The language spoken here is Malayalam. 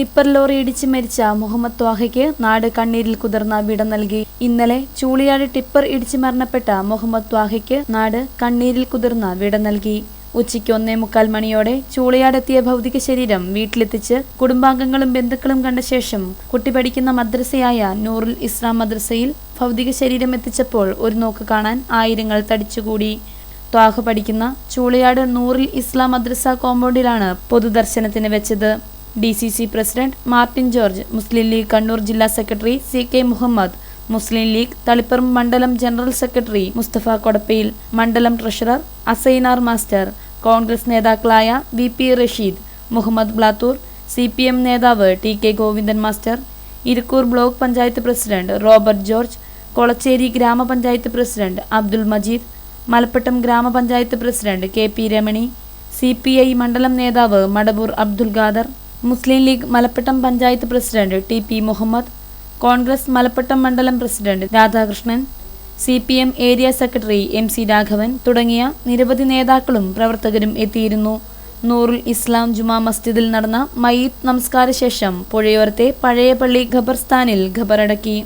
ടിപ്പർ ലോറി ഇടിച്ച് മരിച്ച മുഹമ്മദ് ത്വാഹയ്ക്ക് നാട് കണ്ണീരിൽ കുതിർന്ന വിട നൽകി. ഇന്നലെ ചൂളിയാട് ടിപ്പർ ഇടിച്ച് മരണപ്പെട്ട മുഹമ്മദ് ത്വാഹയ്ക്ക് നാട് കണ്ണീരിൽ കുതിർന്ന വിട നൽകി. ഉച്ചയ്ക്ക് ഒന്നേ മുക്കാൽ മണിയോടെ ചൂളിയാടെത്തിയ ഭൗതിക ശരീരം വീട്ടിലെത്തിച്ച് കുടുംബാംഗങ്ങളും ബന്ധുക്കളും കണ്ട ശേഷം കുട്ടി പഠിക്കുന്ന മദ്രസയായ നൂറുൽ ഇസ്ലാം മദ്രസയിൽ ഭൗതിക ശരീരം എത്തിച്ചപ്പോൾ ഒരു നോക്ക് കാണാൻ ആയിരങ്ങൾ തടിച്ചുകൂടി. ത്വാഹ പഠിക്കുന്ന ചൂളിയാട് നൂറിൽ ഇസ്ലാം മദ്രസ കോമ്പൗണ്ടിലാണ് പൊതുദർശനത്തിന് വെച്ചത്. D C C president Martin George Muslim League Kannur ജില്ലാ secretary C K Muhammad Muslim League Taliparamba മണ്ഡലം ജനറൽ സെക്രട്ടറി മുസ്തഫ കൊടപ്പയിൽ മണ്ഡലം ട്രഷറർ അസൈനാർ മാസ്റ്റർ കോൺഗ്രസ് നേതാക്കളായ V P Rasheed Muhammad Blathur C P M നേതാവ് T K Govindan master Irikkur block panchayat president Robert George Kolachery ഗ്രാമപഞ്ചായത്ത് പ്രസിഡന്റ് അബ്ദുൾ മജീദ് മലപ്പട്ടം ഗ്രാമപഞ്ചായത്ത് president K P Ramani C P I മണ്ഡലം നേതാവ് Madaboor Abdul Khader Muslim League Malappattam panchayat president T P Muhammad Congress Malappattam മണ്ഡലം president Radhakrishnan C P M area secretary M C Raghavan തുടങ്ങിയ നിരവധി നേതാക്കളും പ്രവർത്തകരും എത്തിയിരുന്നു. നൂറുൽ ഇസ്ലാം ജുമാ മസ്ജിദിൽ നടന്ന മയ്യിത്ത് നമസ്കാര ശേഷം പുഴയോരത്തെ പഴയ പള്ളി ഖബർസ്ഥാനിൽ ഖബറടക്കി.